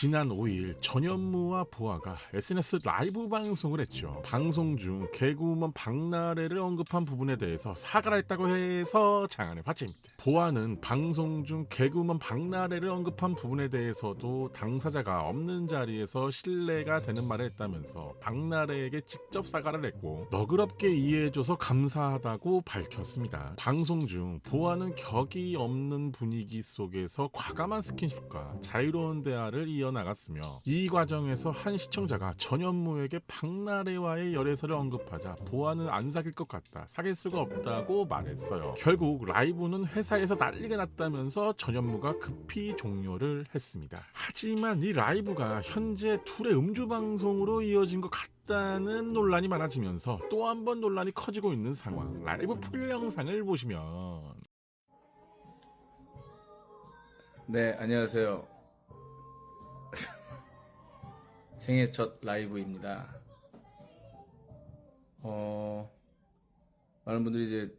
지난 5일 전현무와 보아가 SNS 라이브 방송을 했죠. 방송 중 개그우먼 박나래를 언급한 부분에 대해서 사과를 했다고 해서 장안의 화제입니다. 보아는 방송 중 개그우먼 박나래를 언급한 부분에 대해서도 당사자가 없는 자리에서 신뢰가 되는 말을 했다면서 박나래에게 직접 사과를 했고 너그럽게 이해해줘서 감사하다고 밝혔습니다. 방송 중 보아는 격이 없는 분위기 속에서 과감한 스킨십과 자유로운 대화를 이어 나갔으며 이 과정에서 한 시청자가 전현무에게 박나래와의 열애설을 언급하자 보아는 안 사귈 것 같다 사귈 수가 없다고 말했어요. 결국 라이브는 회사에서 난리가 났다면서 전현무가 급히 종료를 했습니다. 하지만 이 라이브가 현재 둘의 음주 방송으로 이어진 것 같다는 논란이 많아지면서 또 한 번 논란이 커지고 있는 상황. 라이브 풀 영상을 보시면. 네, 안녕하세요. 생애 첫 라이브입니다. 어, 많은 분들이 이제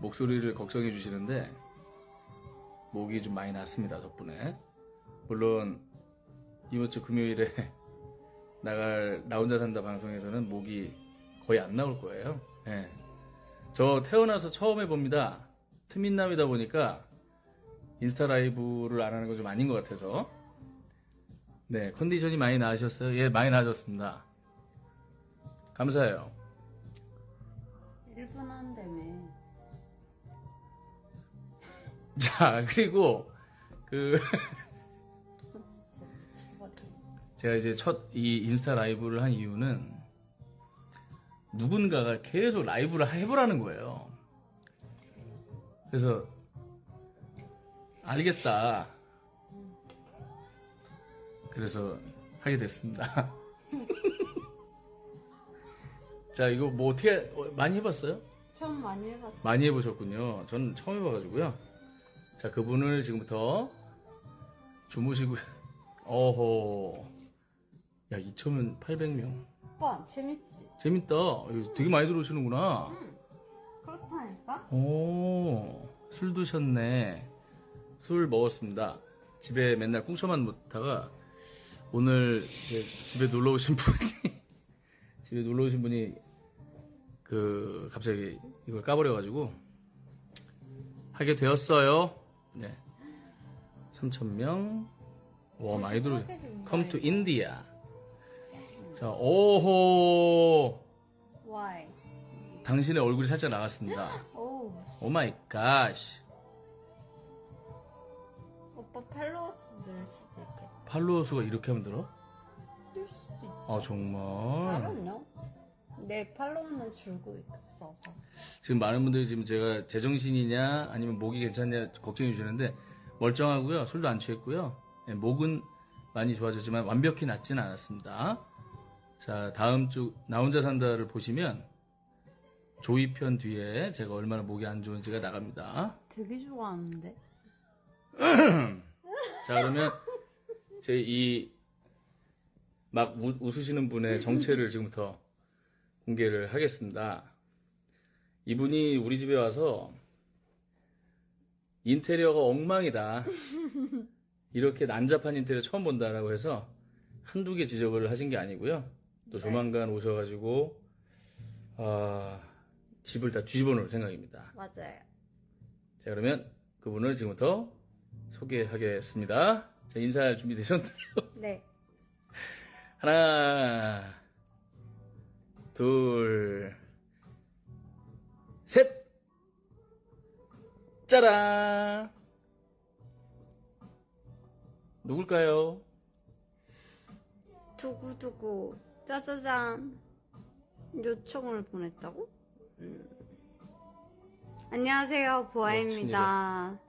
목소리를 걱정해 주시는데, 목이 좀 많이 났습니다, 덕분에. 물론, 이번 주 금요일에 나갈, 나 혼자 산다 방송에서는 목이 거의 안 나올 거예요. 예. 저 태어나서 처음 해봅니다. 트민남이다 보니까, 인스타 라이브를 안 하는 건 좀 아닌 것 같아서. 네, 컨디션이 많이 나으셨어요? 예, 많이 나아졌습니다. 감사해요. 1분 한다며. 자, 그리고, 그, 제가 이제 첫 이 인스타 라이브를 한 이유는 누군가가 계속 라이브를 해보라는 거예요. 그래서, 알겠다. 그래서 하게 됐습니다. 자, 이거 뭐 어떻게, 어, 많이 해봤어요? 처음 많이 해봤어. 많이 해보셨군요. 저는 처음 해봐가지고요. 자, 그분을 지금부터 주무시고, 어허. 야, 2,800명. 오빠, 재밌지? 재밌다. 이거 되게 많이 들어오시는구나. 응. 그렇다니까? 오, 술 드셨네. 술 먹었습니다. 집에 맨날 꿍쳐만 묻다가 오늘 집에 놀러 오신 분이 집에 놀러 오신 분이 그 갑자기 이걸 까버려 가지고 하게 되었어요. 네. 3,000명. 와, 많이 들어. Come to India. 자, 오호. Why? 당신의 얼굴이 살짝 나갔습니다. 오, 오 마이 갓. 오빠 팔로워 수들 수도 있겠다. 팔로워 수가 이렇게 하면 들어? 뜰 수도 있지. 아 정말 나는요? 내 팔로우는 줄고 있어서. 지금 많은 분들이 지금 제가 제정신이냐 아니면 목이 괜찮냐 걱정해 주시는데 멀쩡하고요 술도 안 취했고요 예, 목은 많이 좋아졌지만 완벽히 낫지는 않았습니다 자 다음 주 나 혼자 산다를 보시면 조이편 뒤에 제가 얼마나 목이 안 좋은지가 나갑니다 되게 좋아하는데. 자 그러면 제 이 막 웃으시는 분의 정체를 지금부터 공개를 하겠습니다. 이분이 우리 집에 와서 인테리어가 엉망이다. 이렇게 난잡한 인테리어 처음 본다라고 해서 한두 개 지적을 하신 게 아니고요. 또 조만간 오셔가지고 아, 집을 다 뒤집어 놓을 생각입니다. 맞아요. 자 그러면 그분을 지금부터 소개하겠습니다. 자 인사할 준비 되셨나요? 네. 하나, 둘, 셋! 짜란! 누굴까요? 두구두구 짜자잔 요청을 보냈다고? 음. 안녕하세요 보아입니다.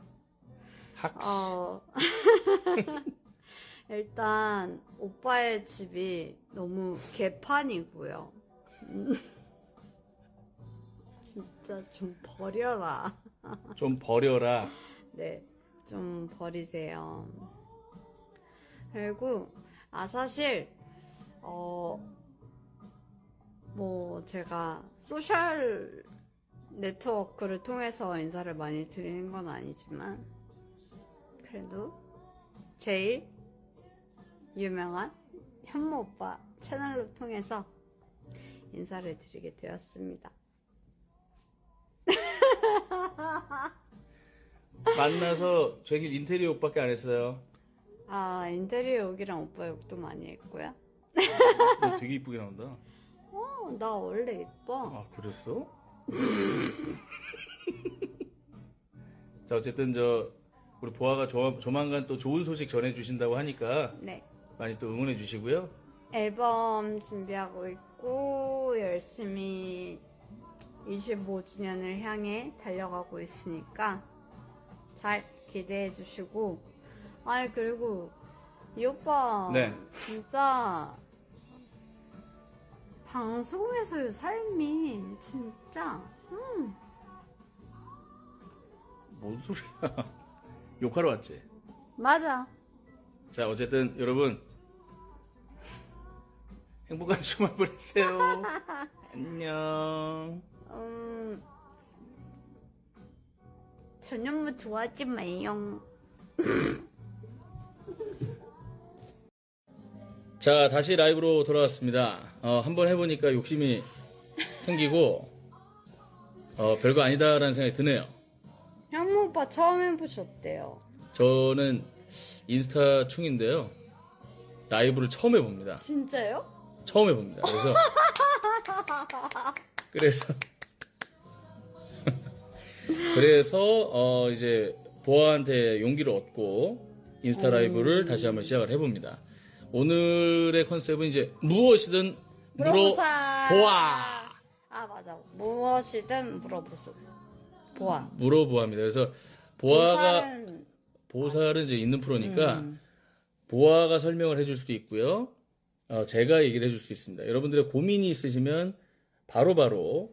학시. 어 일단 오빠의 집이 너무 개판이고요. 음. 진짜 좀 버려라. 좀 버려라. 네, 좀 버리세요. 그리고, 아, 사실, 어, 뭐, 제가 소셜 네트워크를 통해서 인사를 많이 드리는 건 아니지만, 그래도 제일 유명한 현모 오빠 채널로 통해서 인사를 드리게 되었습니다. 만나서 저길 인테리어 옷밖에 안 했어요. 아 인테리어 욕이랑 오빠 욕도 많이 했고요. 너 되게 이쁘게 나온다. 어, 나 원래 이뻐. 아 그랬어? 자 어쨌든 저 우리 보아가 조, 조만간 또 좋은 소식 전해주신다고 하니까 네. 많이 또 응원해 주시고요. 앨범 준비하고 있고 열심히 25주년을 향해 달려가고 있으니까 잘 기대해 주시고 아니 그리고 이 오빠 네. 진짜 방송에서의 삶이 진짜 음, 뭔 소리야? 욕하러 왔지. 맞아 자 어쨌든 여러분 행복한 주말 보내세요. 안녕. 음, 전현무 좋아하지 마요 자 다시 라이브로 돌아왔습니다. 어, 한번 해보니까 욕심이 생기고 어, 별거 아니다라는 생각이 드네요. 오빠 처음 해보셨대요 저는 인스타 충인데요. 라이브를 처음 해봅니다. 진짜요? 처음 해봅니다. 그래서 그래서 그래서 어 이제 보아한테 용기를 얻고 인스타 라이브를 다시 한번 시작을 해봅니다. 오늘의 컨셉은 이제 무엇이든 물어 물어보사 보아 아 맞아 무엇이든 물어보소 보아 물어 보아입니다. 그래서 보아가 보살은 보살은 이제 있는 프로니까 음. 보아가 설명을 해줄 수도 있고요. 어, 제가 얘기를 해줄 수 있습니다. 여러분들의 고민이 있으시면 바로바로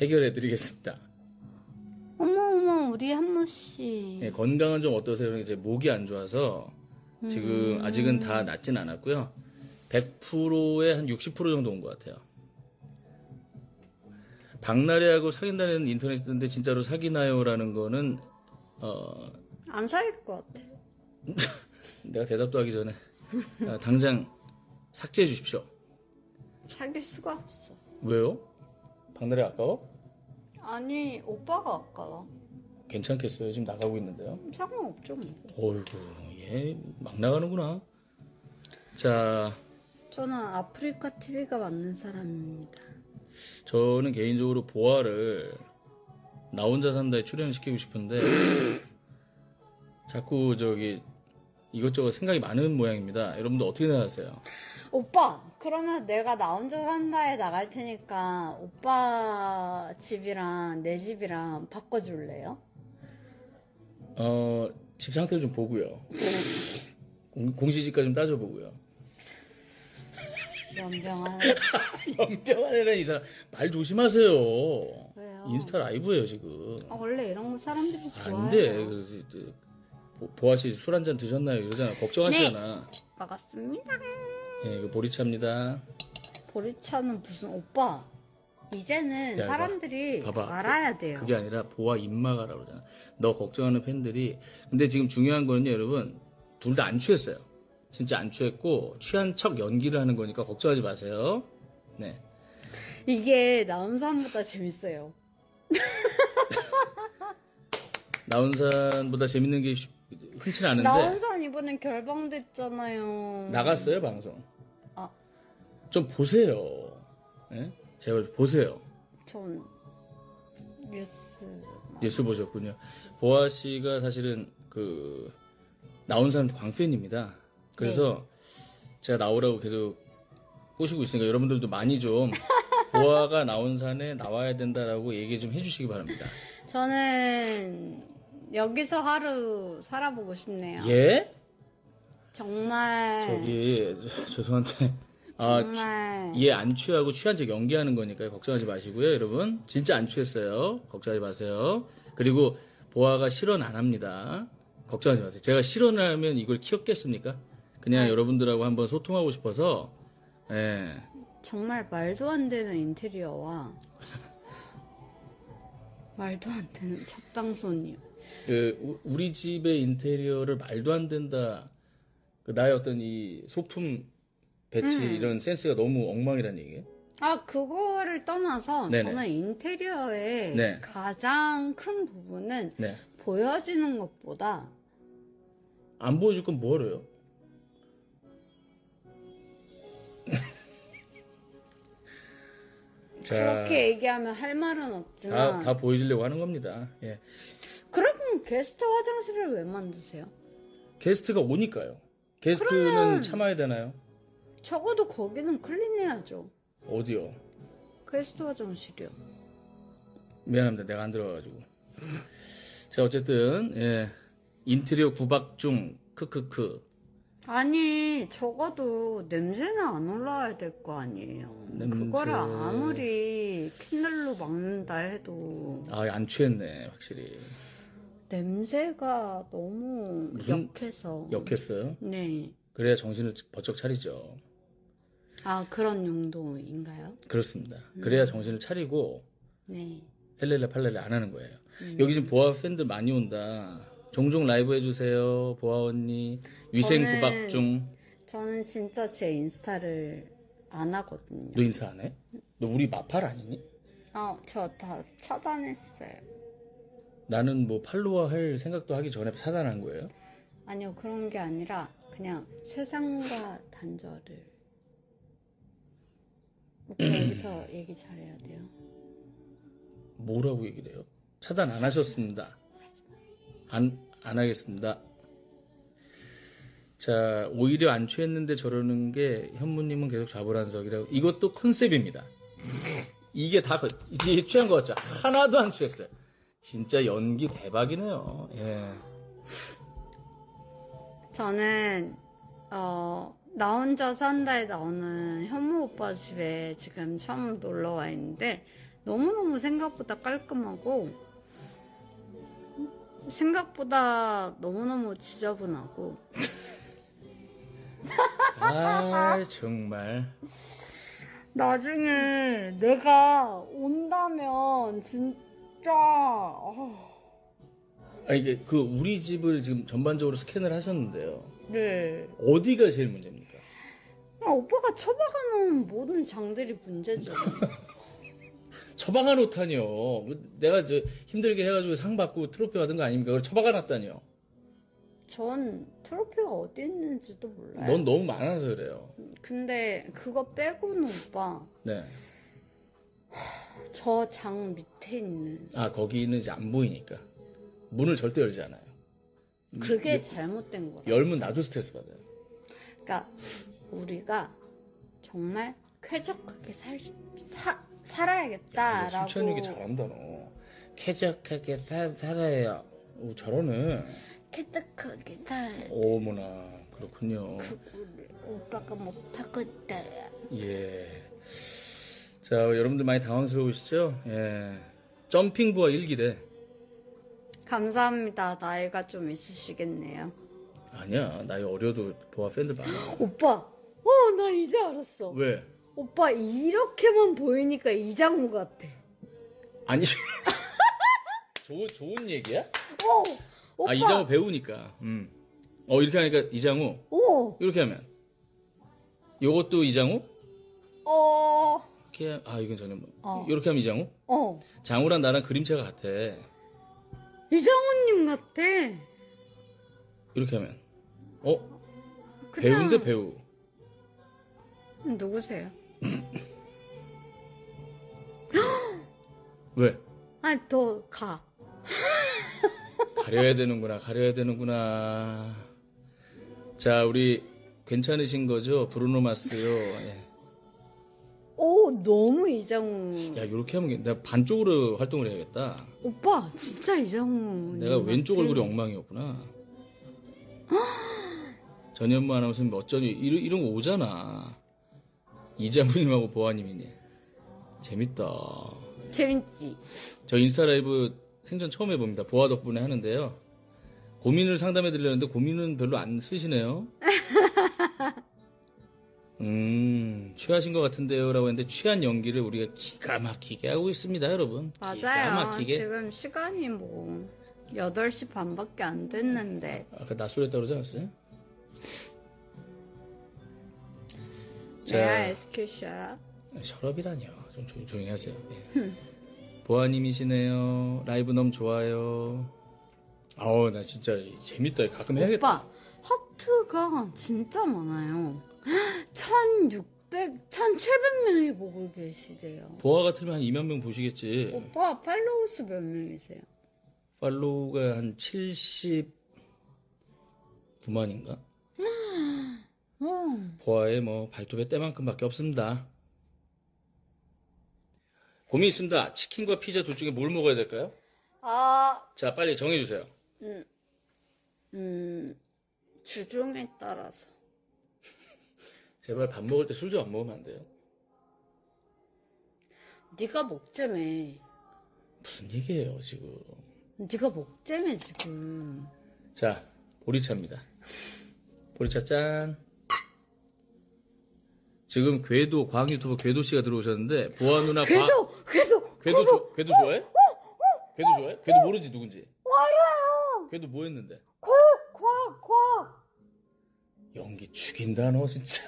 해결해 드리겠습니다. 어머 어머 우리 한무 씨 예, 건강은 좀 어떠세요? 이제 목이 안 좋아서 지금 음. 아직은 다 낫진 않았고요. 100%에 한 60% 정도 온 것 같아요. 박나래하고 사귄다는 인터넷에 있는데 진짜로 사귀나요라는 거는 어, 안 사귈 것 같아 내가 대답도 하기 전에 아, 당장 삭제해 주십시오. 사귈 수가 없어 왜요? 박나래 아까워? 아니 오빠가 아까워 괜찮겠어요. 지금 나가고 있는데요. 상관없죠 뭐 어이구, 얘막 나가는구나. 자, 저는 아프리카 TV가 맞는 사람입니다 저는 개인적으로 보아를 나 혼자 산다에 출연시키고 싶은데 자꾸 저기 이것저것 생각이 많은 모양입니다. 여러분들 어떻게 생각하세요? 오빠 그러면 내가 나 혼자 산다에 나갈 테니까 오빠 집이랑 내 집이랑 바꿔줄래요? 어, 집 상태를 좀 보고요. 공, 공시지가 좀 따져보고요. 연병한 연병하는 이 사람 말 조심하세요. 왜요? 인스타 라이브예요 지금. 아, 원래 이런 거 사람들이 좋아해요 안 돼. 그래서 이제 보- 보아 씨 술 한 잔 드셨나요? 이러잖아. 걱정하시잖아. 반갑습니다 예, 이거 보리차입니다. 보리차는 무슨 오빠 이제는 야, 이거 사람들이 봐봐. 알아야 돼요 그게 아니라 보아 입마가라 그러잖아. 너 걱정하는 팬들이. 근데 지금 중요한 거는요, 여러분. 둘 다 안 취했어요. 진짜 안 취했고 취한 척 연기를 하는 거니까 걱정하지 마세요. 네. 이게 나온 사람보다 재밌어요 나온 사람보다 재밌는 게 쉽- 흔치 않은데 나온 사람 이번엔 결방됐잖아요 나갔어요 방송. 아. 좀 보세요. 예? 제발 보세요. 전 뉴스 뉴스 보셨군요. 보아 씨가 사실은 그 나온 사람 광팬입니다. 그래서 제가 나오라고 계속 꼬시고 있으니까 여러분들도 많이 좀 보아가 나온 산에 나와야 된다라고 얘기 좀 해주시기 바랍니다. 저는 여기서 하루 살아보고 싶네요 예? 정말 저기 저- 죄송한데 아 정말 얘안 취하고 취한 척 연기하는 거니까 걱정하지 마시고요, 여러분. 진짜 안 취했어요. 걱정하지 마세요. 그리고 보아가 실언 안 합니다. 걱정하지 마세요. 제가 실언을 하면 이걸 키웠겠습니까? 그냥 아. 여러분들하고 한번 소통하고 싶어서 예. 정말 말도 안 되는 인테리어와 말도 안 되는 잡당손이요. 그 우- 우리 집의 인테리어를 말도 안 된다 그 나의 어떤 이 소품 배치 음. 이런 센스가 너무 엉망이란 얘기예요? 아, 그거를 떠나서 네네. 저는 인테리어의 네. 가장 큰 부분은 네. 보여지는 것보다 안 보여줄 건 뭐하러요? 자, 그렇게 얘기하면 할 말은 다, 없지만 다 보여주려고 하는 겁니다. 예. 그러면 게스트 화장실을 왜 만드세요? 게스트가 오니까요. 게스트는 그러면- 참아야 되나요? 적어도 거기는 클린해야죠. 어디요? 게스트 화장실이요. 미안합니다. 내가 안 들어가가지고. 자, 어쨌든, 예. 인테리어 구박 중, 크크크. 아니 적어도 냄새는 안 올라와야 될 거 아니에요. 냄새. 그거를 아무리 캔들로 막는다 해도 아, 안 취했네, 확실히. 냄새가 너무 무슨- 역해서. 역했어요. 네. 그래야 정신을 버쩍 차리죠. 아 그런 용도인가요? 그렇습니다. 음. 그래야 정신을 차리고, 네. 헬렐레 팔렐레 안 하는 거예요. 음. 여기 지금 보아 팬들 많이 온다. 종종 라이브 해주세요, 보아 언니. 위생 저는- 구박 중. 저는 진짜 제 인스타를 안 하거든요. 너 인사 안 해? 너 우리 마팔 아니니? 어, 저 다 차단했어요. 나는 뭐 팔로워 할 생각도 하기 전에 차단한 거예요. 아니요, 그런 게 아니라 그냥 세상과 단절을. 오빠 여기서 얘기 잘해야 돼요. 뭐라고 얘기를 해요? 차단 안 하셨습니다. 안, 안 하겠습니다. 자, 오히려 안 취했는데 저러는 게 현무님은 계속 좌불안석이라고. 이것도 컨셉입니다. 이게 다, 그- 이제 취한 거 같죠? 하나도 안 취했어요. 진짜 연기 대박이네요. 예. 저는 어, 나 혼자 산다에 나오는 현무 오빠 집에 지금 처음 놀러 와 있는데 너무너무 생각보다 깔끔하고 생각보다 너무너무 지저분하고 아, 정말. 나중에 내가 온다면 진짜 아, 아, 이게 그 우리 집을 지금 전반적으로 스캔을 하셨는데요. 네 어디가 제일 문제입니까? 아, 오빠가 처박아놓은 모든 장들이 문제죠. 처박아 놓다니요. 내가 저 힘들게 해가지고 상 받고 트로피 받은 거 아닙니까? 그걸 처박아 놨다니요. 전 트로피가 어디 있는지도 몰라요. 넌 너무 많아서 그래요. 근데 그거 빼고는 오빠 네. 저 장 밑에 있는 아 거기는 이제 안 보이니까 문을 절대 열지 않아요. 그게 잘못된 거라. 열면 나도 스트레스 받아요. 그러니까 우리가 정말 쾌적하게 살 사, 살아야겠다라고. 얘기 잘한다 너. 쾌적하게 사, 살아요. 오 잘하네. 쾌적하게 살. 어머나 그렇군요. 그거를 오빠가 못하고 있다. 예. 자 여러분들 많이 당황스러우시죠? 예. 점핑부와 일기래. 감사합니다. 나이가 좀 있으시겠네요. 아니야 나이 어려도 보아 팬들 많아. 오빠, 어, 나 이제 알았어. 왜? 오빠 이렇게만 보이니까 이장우 같아. 아니 좋은 좋은 얘기야? 어, 오빠. 아 이장우 배우니까. 음. 어 이렇게 하니까 이장우 어, 이렇게 하면 요것도 이장우 어, 이렇게 하- 아 이건 전혀 뭐 어. 이렇게 하면 이장우 어. 장우랑 나랑 그림체가 같아 이장우님 같아. 이렇게 하면 어 그냥- 배우인데 배우 누구세요? 왜 아니, 더 가. 가려야 되는구나 가려야 되는구나 자 우리 괜찮으신 거죠 브루노 마스요 예. 오, 너무 이장우. 야 이렇게 하면 내가 반쪽으로 활동을 해야겠다 오빠, 진짜 이장우. 내가 왼쪽. 얼굴이 엉망이었구나. 전현무 아나운서님 어쩌니 이런, 이런 거 오잖아. 이장훈님하고 보아님이니 재밌다. 재밌지? 저 인스타 라이브 생전 처음 해봅니다. 보아 덕분에 하는데요. 고민을 상담해 드리려는데 고민은 별로 안 쓰시네요. 음, 취하신 것 같은데요. 라고 했는데 취한 연기를 우리가 기가 막히게 하고 있습니다, 여러분. 기가 맞아요. 막히게. 지금 시간이 뭐, 8시 반밖에 안 됐는데. 아까 낮술했다고 그러지 않았어요? Ask you shut up? 셔럽이라뇨. 좀 조용, 조용히 하세요. 예. 보아님이시네요. 라이브 너무 좋아요. 아우 나 진짜 재밌다. 가끔 해야겠다. 오빠 하트가 진짜 많아요 1600, 1700명이 보고 계시대요 보아가 틀면 한 2만 명 보시겠지. 오빠 팔로우 수 몇 명이세요? 팔로우가 한 79만인가? 어. 보아의 뭐 발톱의 때만큼밖에 없습니다. 고민 있습니다. 치킨과 피자 둘 중에 뭘 먹어야 될까요? 아, 자, 빨리 정해주세요. 음, 음, 주종에 따라서. 제발 밥 먹을 때 술 좀 안 먹으면 안 돼요. 네가 먹자며. 무슨 얘기예요, 지금. 네가 먹자며 지금. 자, 보리차입니다. 보리차 짠. 지금 궤도, 과학 유튜버 궤도 씨가 들어오셨는데, 보아 누나 과, 궤도, 궤도, 궤도, 조, 궤도 좋아해? 궤도 좋아해? 궤도 모르지, 누군지? 와요. 궤도 뭐 했는데? 과, 과, 과. 연기 죽인다, 너 진짜.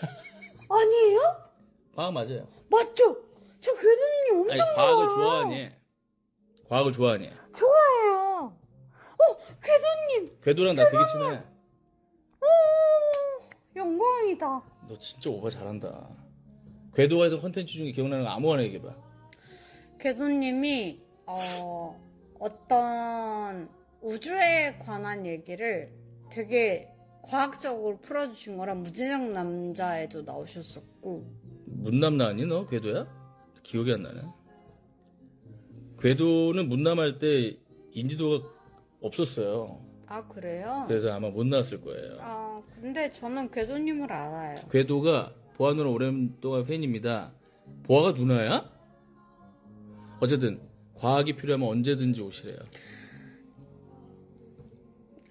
아니에요? 과학 맞아요. 맞죠? 저 궤도님 엄청 아니, 과학을 좋아요. 좋아하니? 과학을 좋아하니? 좋아해요. 어, 궤도님. 궤도랑 나 되게 친해. 오, 영광이다. 너 진짜 오바 잘한다. 궤도에서 컨텐츠 중에 기억나는 거 아무거나 얘기해봐. 궤도님이 어, 어떤 우주에 관한 얘기를 되게 과학적으로 풀어주신 거라 무지정 남자에도 나오셨었고 문남 나왔니 너 궤도야? 기억이 안 나네. 궤도는 문남할 때 인지도가 없었어요. 아 그래요? 그래서 아마 못 나왔을 거예요. 아 근데 저는 궤도님을 알아요. 궤도가 보아 누나 오랜동안 팬입니다. 보아가 누나야? 어쨌든 과학이 필요하면 언제든지 오시래요.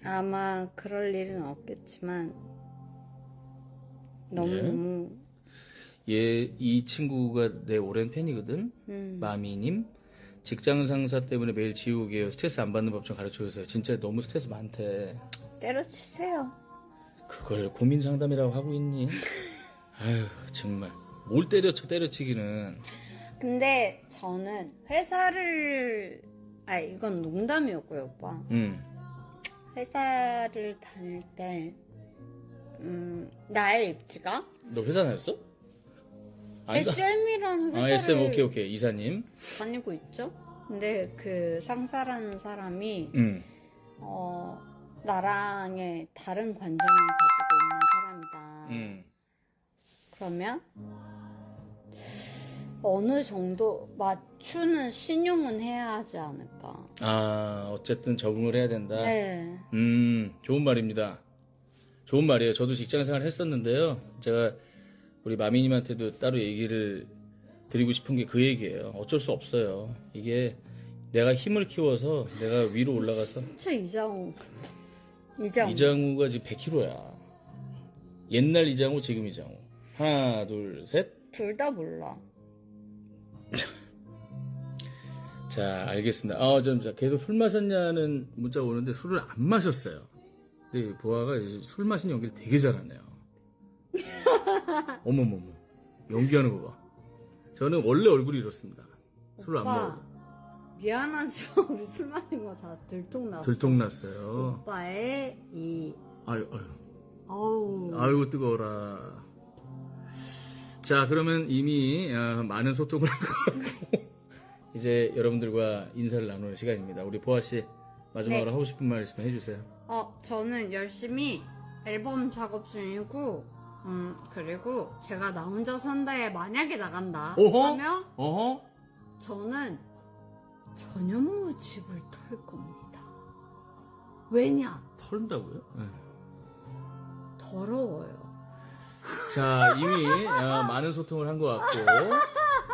아마 그럴 일은 없겠지만 너무 네. 너무 얘이 친구가 내 오랜 팬이거든. 음, 마미님 직장 상사 때문에 매일 지우개요. 스트레스 안 받는 법 좀 가르쳐 주세요. 진짜 너무 스트레스 많대. 때려치세요. 그걸 고민 상담이라고 하고 있니? 아휴 정말 뭘 때려쳐 때려치기는 근데 저는 회사를 아 이건 농담이었고요 오빠. 음 회사를 다닐 때, 음, 나의 입지가 너 회사 다녔어? 아니다. SM이라는 아 회사를 SM 오케이 오케이 이사님 다니고 있죠. 근데 그 상사라는 사람이 음 어, 나랑의 다른 관점을 가지고 있는 사람이다. 음. 그러면 어느 정도 맞추는 신용은 해야 하지 않을까. 아 어쨌든 적응을 해야 된다. 네. 음 좋은 말입니다. 좋은 말이에요. 저도 직장 생활 했었는데요. 제가 우리 마미님한테도 따로 얘기를 드리고 싶은 게 그 얘기예요. 어쩔 수 없어요. 이게 내가 힘을 키워서 내가 위로 올라가서 진짜 이장우. 이장우. 이장우가 지금 100kg야. 옛날 이장우, 지금 이장우. 하나, 둘, 셋. 둘 다 몰라. 자, 알겠습니다. 아, 좀, 자, 계속 술 마셨냐는 문자가 오는데 술을 안 마셨어요. 근데 보아가 술 마신 연기를 되게 잘하네요. 어머머머. 연기하는 거 봐. 저는 원래 얼굴이 이렇습니다. 술을 안 오빠, 먹어. 미안하지만 우리 술 마신 거 다 들통났어. 들통났어요. 오빠의 이 아유, 아유. 어우 아이고 뜨거워라. 자 그러면 이미 어, 많은 소통을 하고 이제 여러분들과 인사를 나누는 시간입니다. 우리 보아 씨 마지막으로 네. 하고 싶은 말 있으면 해주세요. 어 저는 열심히 앨범 작업 중이고 음 그리고 제가 나 혼자 산다에 만약에 나간다 오호? 하면 어허? 저는 전현무 집을 털 겁니다. 왜냐 털다고요? 네. 더러워요. 자 이미 어, 많은 소통을 한 것 같고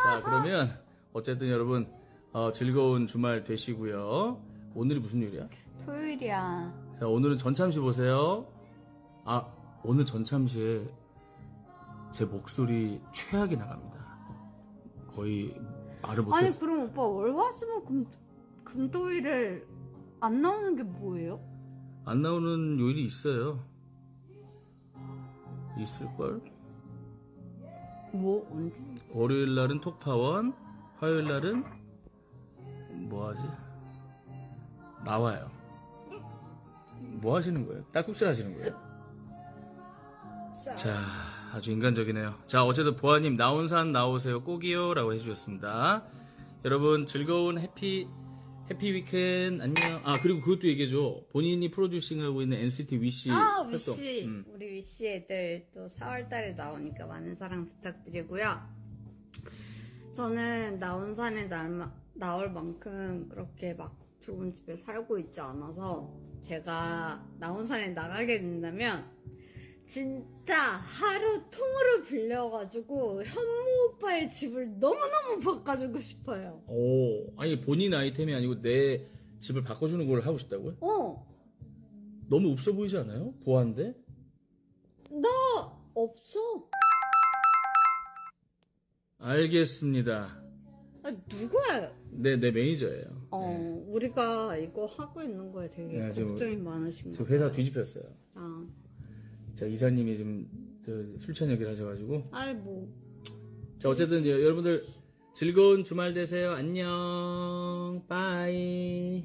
자 그러면 어쨌든 여러분 어, 즐거운 주말 되시고요. 오늘이 무슨 요일이야? 토요일이야. 자 오늘은 전참시 보세요. 아 오늘 전참시에 제 목소리 최악이 나갑니다. 거의 말을 아니 못했어. 그럼 오빠 월화수목 금 금토일에 안 나오는 게 뭐예요? 안 나오는 요일이 있어요. 있을 걸? 뭐 언제? 월요일 날은 톡파원, 화요일 날은 뭐 하지? 나와요. 뭐 하시는 거예요? 딸꾹질 하시는 거예요? 자, 아주 인간적이네요. 자, 어쨌든 보아님 나온 산 나오세요 꼭이요라고 해주셨습니다. 여러분 즐거운 해피 해피 위켄 안녕. 아 그리고 그것도 얘기해줘. 본인이 프로듀싱하고 있는 NCT 위시 아 활동. 위시 음. 우리 위시 애들 또 4월달에 나오니까 많은 사랑 부탁드리고요. 저는 나온산에 날, 나올 만큼 그렇게 막 좋은 집에 살고 있지 않아서 제가 나온산에 나가게 된다면 진짜 하루 통으로 빌려가지고 현무 오빠의 집을 너무너무 바꿔주고 싶어요. 오, 아니 본인 아이템이 아니고 내 집을 바꿔주는 걸 하고 싶다고요? 어, 너무 없어 보이지 않아요? 보아인데? 나 없어. 알겠습니다. 아, 누구야? 네, 내 매니저예요. 어, 우리가 이거 하고 있는 거에 되게 네, 지금- 걱정이 많으신 저 거예요. 회사 뒤집혔어요. 아, 자, 이사님이 좀 저, 술 취한 얘기를 하셔가지고. 아이 뭐 자, 어쨌든 여- 여러분들 즐거운 주말 되세요. 안녕. 빠이.